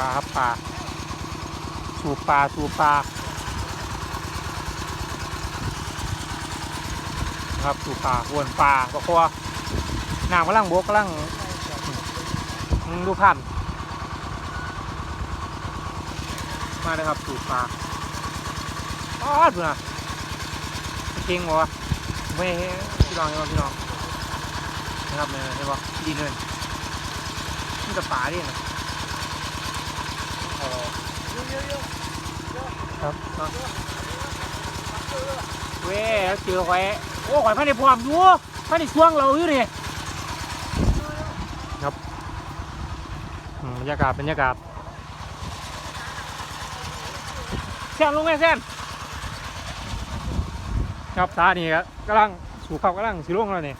ปลาครับปลาสูบปลาสูบปลาครับสูบปลาวนปลาปลาคอน้ำกำลังบกกำลังดูผ่านมาเลยครับสูบปลาอ๋อดูนะเก่งบ่วะไม่พี่น้องเห็นบ่พี่น้องนะครับเนี่ยเห็นบ่ดีเลยมันจะปลาดินะ ครับครับเว้ยเจอหอยโอ้หอยพันในพร้อมอยู่พันในช่วงเราอยู่นี่ครับบรรยากาศบรรยากาศแซนลงไหมแซนครับซานี่ครับกำลังสูบเขากำลังสิลงแล้วนี่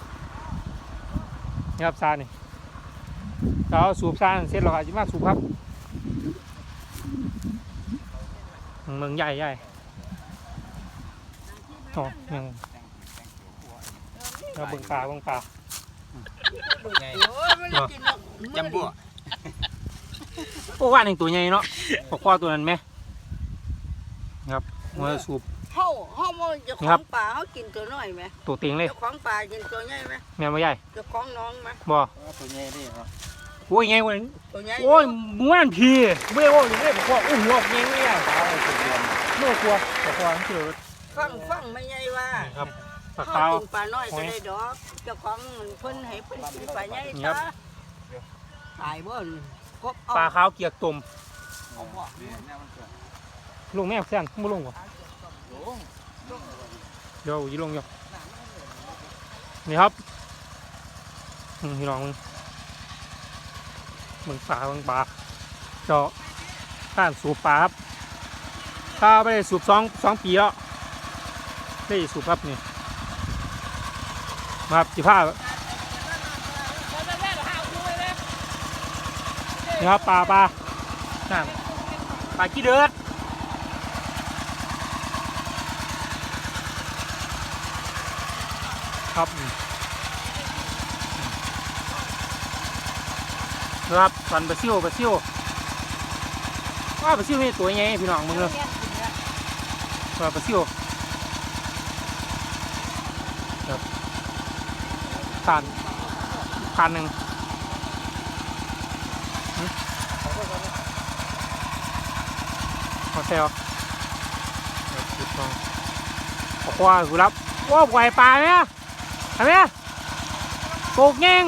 นี่ครับซานี่เราสูบซาเสร็จแล้วก็จะมาสูบครับ เมืองใหญ่ใหญ่โอ้ยังเราเบิ่งป่าเบิ่งป่าจำบัวโอ้ว่าหนึ่งตัวใหญ่เนาะปกคอตัวนั้นไหมครับมือสูบเฮาเฮาบ่เจ้าขครัอบงป่าเฮากินตัวน้อยไหมตัวเต็งเลยเจ้าของป่ากินตัวใหญ่ไหมแม่มาใหญ่เจ้าของน้องไหมบ่ตัวใหญ่ดิครับ โอ้ยไงวันนี้ตัวใหญ่โอ้ยมึงว่ามันพีเบ้โอ้ยยังไงบอกว่าอุ้มหัวเงี้ยเงี้ยตาตัวเดียวเมื่อกลัวปกคอทั้งเสือฟังฟังไม่ใหญ่ว่าครับปลาเฮาขาวกินปลาน้อยก็ได้ดอกเจ้าของเพิ่นให้เพิ่นกินปลาใหญ่ครัซะบตายบ่นี่กบปลาขาวเกียกตุ่มเอาบ่ลงแม่เส้นไม่ลงวะเดี๋ยวยีลงอยู่นี่ครับอืมพี่น้องมึง มึงปลามึงปลาเจาะข้านสูบปลาครับถ้าไม่ได้สูบสองสองปีแล้วได้สูบครับนี่มาครับสิผ้านี่ครับปลาปลานั่นปลาขี้เดือดครับ ครับสันปลาซิวปลาซิวว่าปลาซิวนี่ตัวใหญ่พี่น้องมึงเลยว่าปลาซิวครับทานทานหนึ่งขอเซลขอควายกูรับว้าไหวปลาเนี่ยทำไมปลูกเง่ง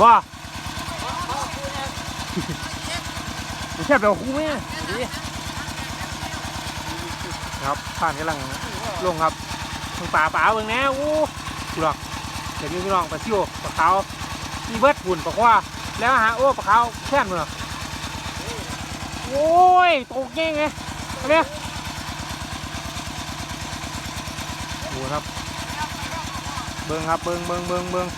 บ่ ไม่แบบคู่ไหมครับผ่านกำลังลงครับมึงป่าป่าเบิ่งแน่อู้ดูหรอกเดี๋ยวนี้พี่น้องปลาซิวปลาขาวมีเบิร์ดหุ่นปลาคว้าแล้วหาโอ้ปลาขาวแค่นเหรอโอ้ยตกเง่ไงทำไมโอ้ครับ เบิ้งครับเบิ้งเบิ้งเบิ้งเบิ้ง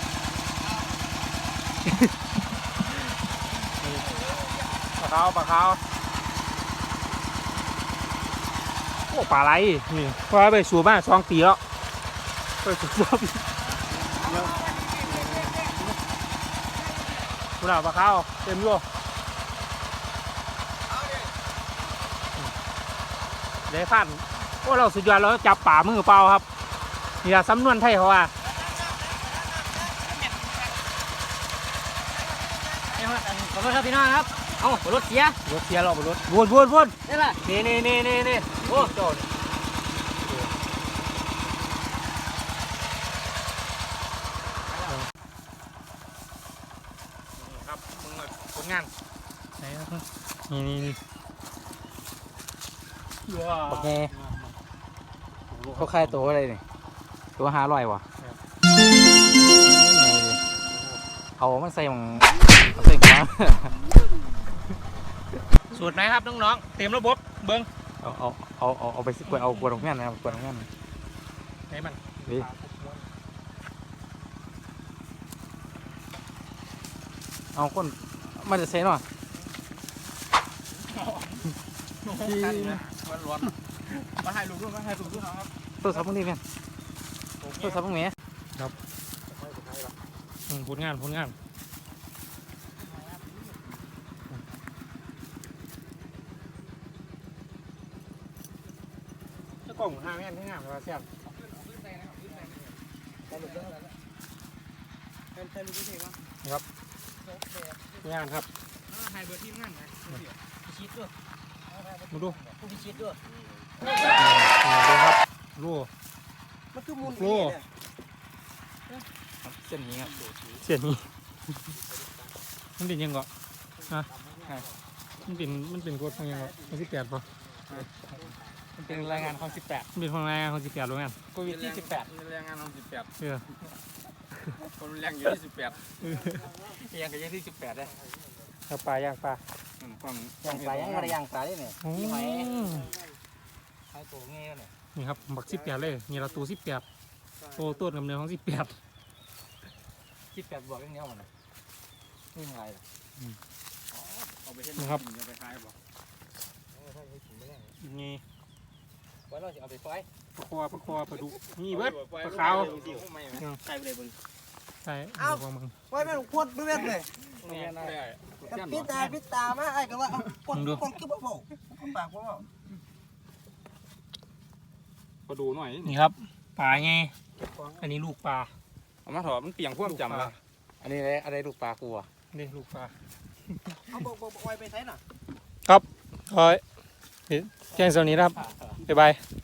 ปลาขาวปลาขาวโอ้ปลาไหลนี่ปลาไปสูบมาสองปีแล้วไปสูบสองปีคุณเอาปลาขาวเต็มยู่เดี๋ยวพันโอ้เราสุดยอดเราจับป่ามือเปล่าครับนี่ละสำนวนไทยเขาว่าขอบคุณครับพี่น้องครับ เอารถเสียรถเสียเราบนรถวนวนวนนี่แหละนี่นี่นี่นี่นี่โอ้โจดครับมึงผลงานไหนครับนี่นี่นี่โอเคเขาค่ายตัวอะไรนี่ตัวห้าร้อยวะเอามันใส่หมองเอาใส่หัว สูตรไหนครับน้องๆเต็มระบบเบิ้งเอาเอาเอาเอาเอาไปสิกวยเอากวนของงานนะครับกวนของงานไหนมันดีเอาคนมันจะใส่หน่อยร้อนมาให้ลูกด้วยมาให้ลูกด้วยครับตัวสับพวกนี้เนี่ยตัวสับพวกนี้ผลงานผลงาน กล้องห้าแม่นที่งามเลยว่าแซ่บเป็นเป็นวิธีว่างานครับไฮเบอร์ที่นั่นไงพิชิตด้วยมาดูผู้พิชิตด้วยนี่ดูครับลูมันคือมูลโอ้เส้นนี้ครับเสียนี้มันเป็นยังไงฮะมันเป็นมันเป็นกฎของยังไงมันสิบแปดป่ะ มันเป็นรายงานของสิบแปดมันเป็นของอะไรของสิบแปดรู้ไหมนโควิดที่สิบแปดแรงงานเราสิบแปดเออคนแรงอยู่ที่สิบแปดยังกับยังที่สิบแปดได้เอาปลาย่างปลาความย่างปลาย่างอะไรย่างปลาได้เนี่ยโอ้มีหอยหอยตัวเงี้ยเนี่ยนี่ครับบักสิบแปดเลยนี่เราตัวสิบแปดโตต้นกำเนิดของสิบแปดสิบแปดบวกอย่างเดียวหมดเลยนี่อะไรล่ะเอาไปเห็นจะไปขายบอกนี่ ไว้เราจะเอาไปไฟปลาคอปลาคอปลาดุกนี่เบิดปลาขาวใส่ไปเลยมึงใช่เอาของมึงไว้แม่งพวดไม่เว้นเลยเนี่ยนะกับปิดตาปิดตามาไอ้ก็ว่าปวดปวดคือบ่เบาปากบ่เบามาดูหน่อยนี่ครับปลาไงอันนี้ลูกปลาเอามาถอดมันเปียงพ่วงจำละอันนี้อะไรอะไรลูกปลากูอะนี่ลูกปลาเอาบ่บ่ไว้ไปใช้น่ะครับโอ้ยแจ้งโซนนี้นะครับ บ๊ายบาย